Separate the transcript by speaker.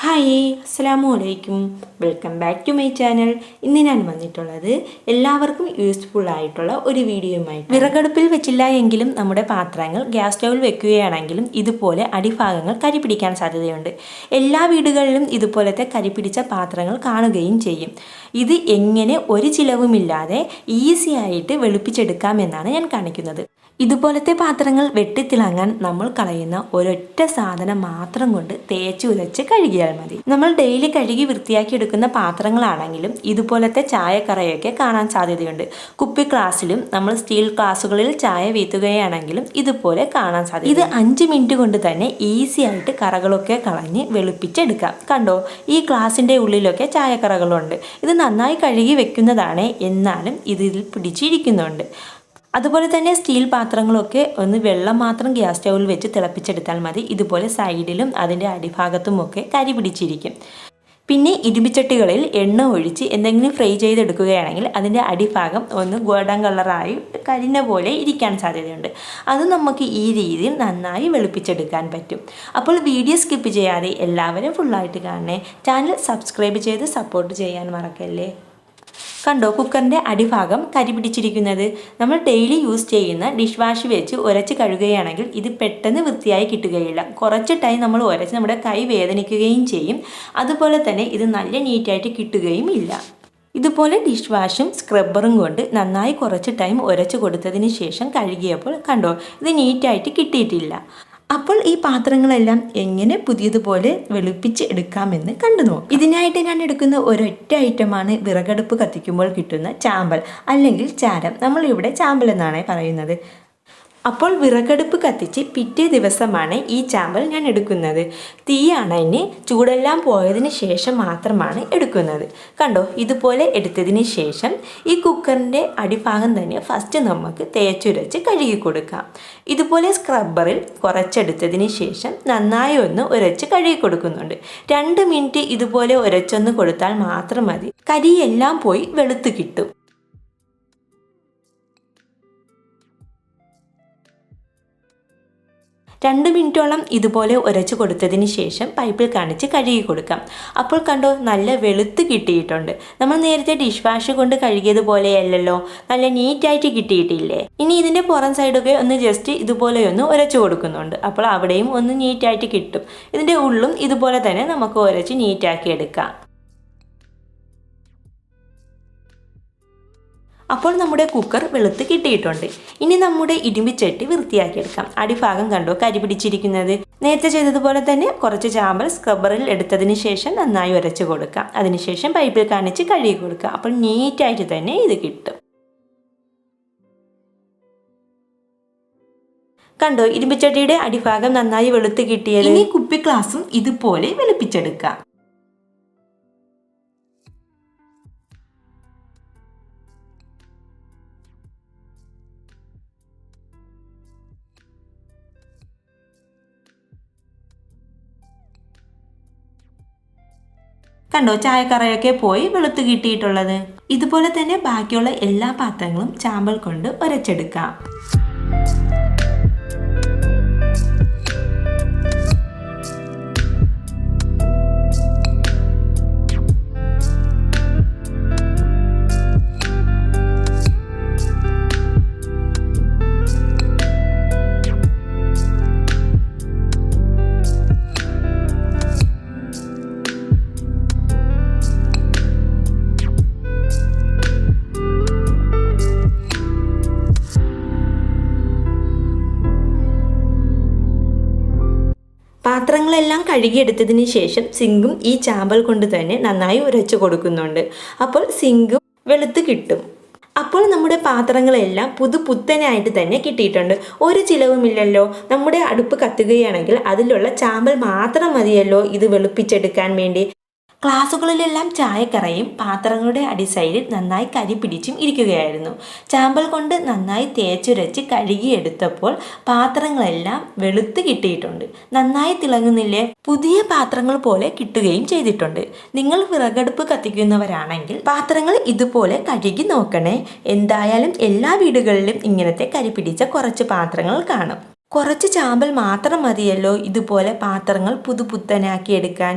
Speaker 1: Hi അസ്സാമു അലൈക്കും. Welcome back to my channel. ഇന്ന് ഞാൻ വന്നിട്ടുള്ളത് എല്ലാവർക്കും യൂസ്ഫുൾ ആയിട്ടുള്ള ഒരു വീഡിയോയുമായി വിറകടുപ്പിൽ വെച്ചില്ല എങ്കിലും നമ്മുടെ പാത്രങ്ങൾ ഗ്യാസ് സ്റ്റൗവിൽ വെക്കുകയാണെങ്കിലും ഇതുപോലെ അടിഭാഗങ്ങൾ കരി പിടിക്കാൻ സാധ്യതയുണ്ട്. എല്ലാ വീടുകളിലും ഇതുപോലത്തെ കരി പിടിച്ച പാത്രങ്ങൾ കാണുകയും ചെയ്യും. ഇത് എങ്ങനെ ഒരു ചിലവുമില്ലാതെ ഈസിയായിട്ട് വെളുപ്പിച്ചെടുക്കാമെന്നാണ് ഞാൻ കാണിക്കുന്നത്. ഇതുപോലത്തെ പാത്രങ്ങൾ വെട്ടിത്തിളങ്ങാൻ നമ്മൾ കളയുന്ന ഒരൊറ്റ സാധനം മാത്രം കൊണ്ട് തേച്ചു ഉലച്ച് കഴുകിയാൽ മതി. നമ്മൾ ഡെയിലി കഴുകി വൃത്തിയാക്കി എടുക്കുന്ന പാത്രങ്ങളാണെങ്കിലും ഇതുപോലത്തെ ചായക്കറയൊക്കെ കാണാൻ സാധ്യതയുണ്ട്. കുപ്പി ക്ലാസ്സിലും നമ്മൾ സ്റ്റീൽ ഗ്ലാസ്സുകളിൽ ചായ വീത്തുകയാണെങ്കിലും ഇതുപോലെ കാണാൻ സാധിക്കും ഇത് അഞ്ച് മിനിറ്റ് കൊണ്ട് തന്നെ ഈസി ആയിട്ട് കറകളൊക്കെ കളഞ്ഞ് വെളുപ്പിച്ചെടുക്കാം. കണ്ടോ? ഈ ഗ്ലാസിന്റെ ഉള്ളിലൊക്കെ ചായക്കറകളുണ്ട്. ഇത് നന്നായി കഴുകി വെക്കുന്നതാണ് എന്നാലും ഇതിൽ പിടിച്ചിരിക്കുന്നുണ്ട്. അതുപോലെ തന്നെ സ്റ്റീൽ പാത്രങ്ങളൊക്കെ ഒന്ന് വെള്ളം മാത്രം ഗ്യാസ് സ്റ്റൗവിൽ വെച്ച് തിളപ്പിച്ചെടുത്താൽ മതി. ഇതുപോലെ സൈഡിലും അതിന്റെ അടിഭാഗത്തുമൊക്കെ കരി പിടിച്ചിരിക്കും. പിന്നെ ഇരുമ്പിച്ചട്ടികളിൽ എണ്ണ ഒഴിച്ച് എന്തെങ്കിലും ഫ്രൈ ചെയ്തെടുക്കുകയാണെങ്കിൽ അതിന്റെ അടിഭാഗം ഒന്ന് ഗോൾഡൻ കളറായി കരിഞ്ഞ പോലെ ഇരിക്കാൻ സാധ്യതയുണ്ട്. അത് നമുക്ക് ഈ രീതിയിൽ നന്നായി വെളുപ്പിച്ചെടുക്കാൻ പറ്റും. അപ്പോൾ വീഡിയോ സ്കിപ്പ് ചെയ്യാതെ എല്ലാവരും ഫുള്ളായിട്ട് കാണണേ. ചാനൽ സബ്സ്ക്രൈബ് ചെയ്ത് സപ്പോർട്ട് ചെയ്യാൻ മറക്കല്ലേ? കണ്ടോ? കുക്കറിന്റെ അടിഭാഗം കരി പിടിച്ചിരിക്കുന്നത്. നമ്മൾ ഡെയിലി യൂസ് ചെയ്യുന്ന ഡിഷ് വാഷ് വെച്ച് ഉരച്ച് കഴുകുകയാണെങ്കിൽ ഇത് പെട്ടെന്ന് വൃത്തിയായി കിട്ടുകയില്ല. കുറച്ച് ടൈം നമ്മൾ ഉരച്ച് നമ്മുടെ കൈ വേദനിക്കുകയും ചെയ്യും. അതുപോലെ തന്നെ ഇത് നല്ല നീറ്റായിട്ട് കിട്ടുകയും ഇല്ല. ഇതുപോലെ ഡിഷ് വാഷും സ്ക്രബ്ബറും കൊണ്ട് നന്നായി കുറച്ച് ടൈം ഉരച്ച് കൊടുത്തതിന് ശേഷം കഴുകിയപ്പോൾ കണ്ടോ? ഇത് നീറ്റായിട്ട് കിട്ടിയിട്ടില്ല. അപ്പോൾ ഈ പാത്രങ്ങളെല്ലാം എങ്ങനെ പുതിയതുപോലെ വെളുപ്പിച്ച് എടുക്കാമെന്ന് കണ്ടു നോക്കാം. ഇതിനായിട്ട് ഞാൻ എടുക്കുന്ന ഒരൊറ്റ ഐറ്റമാണ് വിറകടുപ്പ് കത്തിക്കുമ്പോൾ കിട്ടുന്ന ചാമ്പൽ അല്ലെങ്കിൽ ചാരം. നമ്മളിവിടെ ചാമ്പൽ എന്നാണ് പറയുന്നത്. അപ്പോൾ വിറകടുപ്പ് കത്തിച്ച് പിറ്റേ ദിവസമാണ് ഈ ചാമ്പൽ ഞാൻ എടുക്കുന്നത്. തീയാണ് അതിന് ചൂടെല്ലാം പോയതിന് ശേഷം മാത്രമാണ് എടുക്കുന്നത്. കണ്ടോ ഇതുപോലെ എടുത്തതിന് ശേഷം ഈ കുക്കറിന്റെ അടിഭാഗം തന്നെ ഫസ്റ്റ് നമുക്ക് തേച്ചുരച്ച് കഴുകി കൊടുക്കാം. ഇതുപോലെ സ്ക്രബ്ബറിൽ കുറച്ചെടുത്തതിന് ശേഷം നന്നായി ഒന്ന് ഉരച്ച് കഴുകി കൊടുക്കുന്നുണ്ട്. രണ്ട് മിനിറ്റ് ഇതുപോലെ ഉരച്ചൊന്ന് കൊടുത്താൽ മാത്രം മതി. കരിയെല്ലാം പോയി വെളുത്ത് കിട്ടും. രണ്ട് മിനിറ്റോളം ഇതുപോലെ ഉരച്ച് കൊടുത്തതിന് ശേഷം പൈപ്പിൽ കാണിച്ച് കഴുകി കൊടുക്കാം. അപ്പോൾ കണ്ടോ നല്ല വെളുത്ത് കിട്ടിയിട്ടുണ്ട്. നമ്മൾ നേരത്തെ ഡിഷ് വാഷ് കൊണ്ട് കഴുകിയതുപോലെയല്ലല്ലോ നല്ല നീറ്റായിട്ട് കിട്ടിയിട്ടില്ലേ? ഇനി ഇതിന്റെ പുറം സൈഡൊക്കെ ഒന്ന് ജസ്റ്റ് ഇതുപോലെ ഒന്ന് ഉരച്ച് കൊടുക്കുന്നുണ്ട്. അപ്പോൾ അവിടെയും ഒന്ന് നീറ്റായിട്ട് കിട്ടും. ഇതിന്റെ ഉള്ളും ഇതുപോലെ തന്നെ നമുക്ക് ഉരച്ച് നീറ്റാക്കി എടുക്കാം. അപ്പോൾ നമ്മുടെ കുക്കർ വെളുത്ത് കിട്ടിയിട്ടുണ്ട്. ഇനി നമ്മുടെ ഇരുമ്പിച്ചട്ടി വൃത്തിയാക്കിയെടുക്കാം. അടിഭാഗം കണ്ടോ കരി പിടിച്ചിരിക്കുന്നത്? നേരത്തെ ചെയ്തതുപോലെ തന്നെ കുറച്ച് ചാമ്പൽ സ്ക്രബറിൽ എടുത്തതിന് ശേഷം നന്നായി ഉരച്ച് കൊടുക്കാം. അതിനുശേഷം പൈപ്പിൽ കാണിച്ച് കഴുകി കൊടുക്കുക അപ്പോൾ നീറ്റായിട്ട് തന്നെ ഇത് കിട്ടും. കണ്ടോ ഇരുമ്പിച്ചട്ടിയുടെ അടിഭാഗം നന്നായി വെളുത്ത് കിട്ടിയത്? ഇനി കുപ്പി ഗ്ലാസും ഇതുപോലെ വെളുപ്പിച്ചെടുക്കാം. കണ്ടോ ചായക്കറയൊക്കെ പോയി വെളുത്ത് കിട്ടിയിട്ടുള്ളത്. ഇതുപോലെ തന്നെ ബാക്കിയുള്ള എല്ലാ പാത്രങ്ങളും ചാമ്പൽ കൊണ്ട് ഉരച്ചെടുക്കാം പാത്രങ്ങളെല്ലാം കഴുകിയെടുത്തതിന് ശേഷം സിങ്കും ഈ ചാമ്പൽ കൊണ്ട് തന്നെ നന്നായി ഉരച്ചു കൊടുക്കുന്നുണ്ട്. അപ്പോൾ സിങ്കും വെളുത്ത് കിട്ടും. അപ്പോൾ നമ്മുടെ പാത്രങ്ങളെല്ലാം പുതു പുത്തനായിട്ട് തന്നെ കിട്ടിയിട്ടുണ്ട്. ഒരു ചിലവുമില്ലല്ലോ. നമ്മുടെ അടുപ്പ് കത്തുകയാണെങ്കിൽ അതിലുള്ള ചാമ്പൽ മാത്രം മതിയല്ലോ ഇത് വെളുപ്പിച്ചെടുക്കാൻ വേണ്ടി. ക്ലാസ്സുകളിലെല്ലാം ചായക്കറയും പാത്രങ്ങളുടെ അടിസൈഡിൽ നന്നായി കരി പിടിച്ചും ഇരിക്കുകയായിരുന്നു. ചാമ്പൽ കൊണ്ട് നന്നായി തേച്ചുരച്ച് കഴുകിയെടുത്തപ്പോൾ പാത്രങ്ങളെല്ലാം വെളുത്ത് കിട്ടിയിട്ടുണ്ട്. നന്നായി തിളങ്ങുന്നില്ലേ? പുതിയ പാത്രങ്ങൾ പോലെ കിട്ടുകയും ചെയ്തിട്ടുണ്ട്. നിങ്ങൾ വിറകടുപ്പ് കത്തിക്കുന്നവരാണെങ്കിൽ പാത്രങ്ങൾ ഇതുപോലെ കഴുകി നോക്കണേ. എന്തായാലും എല്ലാ വീടുകളിലും ഇങ്ങനത്തെ കരി പിടിച്ച കുറച്ച് പാത്രങ്ങൾ കാണും. കുറച്ച് ചാമ്പൽ മാത്രം മതിയല്ലോ ഇതുപോലെ പാത്രങ്ങൾ പുതുപുത്തനാക്കി എടുക്കാൻ.